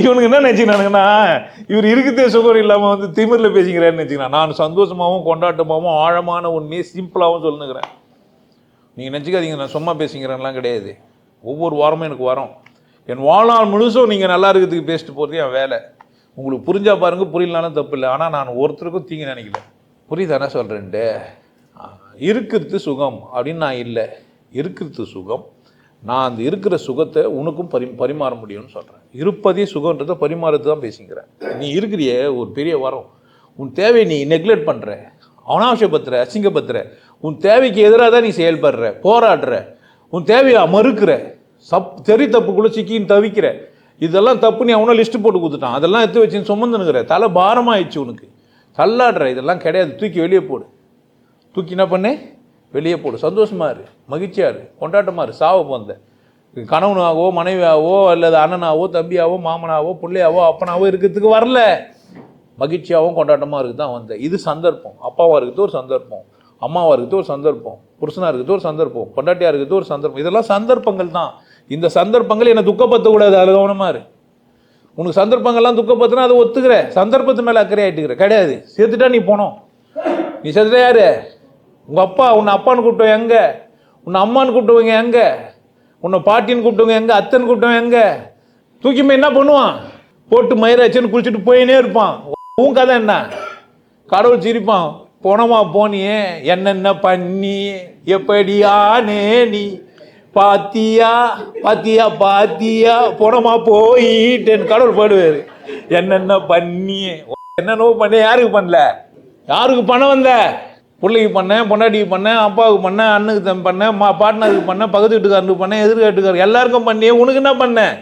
இவனுக்கு என்ன நினச்சிக்கிறானுங்கன்னா இவர் இருக்கிறதே சுகர் இல்லாமல் வந்து திமிரில் பேசிக்கிறேன்னு நினச்சிக்கிறான் நான் சந்தோஷமாகவும் கொண்டாட்டமாகவும் ஆழமான உண்மையை சிம்பிளாகவும் சொல்லுங்கிறேன் நீங்கள் நினச்சிக்காதீங்க நான் சும்மா பேசிக்கிறேன்லாம் கிடையாது. ஒவ்வொரு வாரமும் எனக்கு வரும். என் வாழ்நாள் முழுசும் நீங்கள் நல்லா இருக்கிறதுக்கு பேசிட்டு போகிறது என் வேலை. உங்களுக்கு புரிஞ்சால் பாருங்கள் புரியலனாலும் தப்பு இல்லை. ஆனால் நான் ஒருத்தருக்கும் தீங்கு நினைக்கல. புரியுதானே என்ன சொல்கிறேன்ட்டு இருக்கிறது சுகம் அப்படின்னு நான் இல்லை. இருக்கிறது சுகம் நான் அந்த இருக்கிற சுகத்தை உனக்கும் பரி பரிமாற முடியும்னு சொல்கிறேன் இருப்பதே சுகன்றதை பரிமாறது தான் பேசிக்கிறேன். நீ இருக்கிறியே ஒரு பெரிய வரம். உன் தேவையை நீ நெக்லெக்ட் பண்ணுற அனாவசியப்படுத்துற அசிங்கப்படுத்துற. உன் தேவைக்கு எதிராக தான் நீ செயல்படுற போராடுற. உன் தேவையை மறுக்கிற. சப் தெரி தப்புக்குள்ளே சிக்கின்னு தவிக்கிற. இதெல்லாம் தப்பு நீ அவனை லிஸ்ட்டு போட்டு கொடுத்துட்டான். அதெல்லாம் எடுத்து வச்சு சுமந்துனுங்கிற தலை பாரமாயிடுச்சு உனக்கு. தள்ளாடுற. இதெல்லாம் கிடையாது. தூக்கி வெளியே போடு. தூக்கி என்ன பண்ணு? வெளியே போடு. சந்தோஷமாக இரு. மகிழ்ச்சியாக இரு. கொண்டாட்டமாக இரு. சாவை போந்த கணவனாகவோ மனைவியாவோ அல்லது அண்ணனாவோ தம்பியாவோ மாமனாவோ பிள்ளையாவோ அப்பனாவோ இருக்கிறதுக்கு வரல. மகிழ்ச்சியாகவும் கொண்டாட்டமாக இருக்குது தான் வந்தேன் இது சந்தர்ப்பம். அப்பாவாக இருக்கிறது ஒரு சந்தர்ப்பம். அம்மாவாக இருக்கிறது ஒரு சந்தர்ப்பம். புருஷனாக இருக்கிறது ஒரு சந்தர்ப்பம். பொண்டாட்டியாக இருக்கிறது ஒரு சந்தர்ப்பம். இதெல்லாம் சந்தர்ப்பங்கள் தான். இந்த சந்தர்ப்பங்கள் என்னை துக்கப்படுத்தக்கூடாது அது கவனமாக இரு. உனக்கு சந்தர்ப்பங்கள்லாம் துக்கப்படுத்தினா அதை ஒத்துக்கிற. சந்தர்ப்பத்து மேலே அக்கறை ஆகிட்டுக்கிற கிடையாது. சேர்த்துட்டா நீ போனோம். நீ சேர்த்துட்டா யாரு? உங்கள் அப்பா உன்னை அப்பான்னு கூப்பிட்டவங்க எங்கே? உன்னை அம்மான்னு கூப்பிட்டவங்க எங்கே? உன்னை பாட்டின்னு கூப்பிட்டவங்க எங்கே? அத்தன்னு கூப்பிட்டவங்க எங்கே? தூக்கிமே என்ன பண்ணுவான்? போட்டு மயிராச்சுன்னு குளிச்சுட்டு போயினே இருப்பான். உன் கதை என்ன? கடவுள் சிரிப்பான். போனமா போனியே என்னென்ன பண்ணி எப்படியானே நீ பாத்தியா பாத்தியா பாத்தியா போனமா போயிட்டேன் கடவுள் பாடுவார். என்னென்ன பண்ணி என்னென்னவோ பண்ண யாருக்கு பண்ணல? யாருக்கு பணம் வந்த? பிள்ளைக்கு பண்ணேன் பொண்டாட்டிக்கு பண்ணேன் அப்பாவுக்கு பண்ணேன் அண்ணுக்கு தம் பண்ணேன் மா பாட்னருக்கு பண்ணேன் பக்கத்து வீட்டுக்காரனுக்கு பண்ணேன் எதிர்காட்டுக்காரர் எல்லாருக்கும் பண்ணியே உனக்கு என்ன பண்ணேன்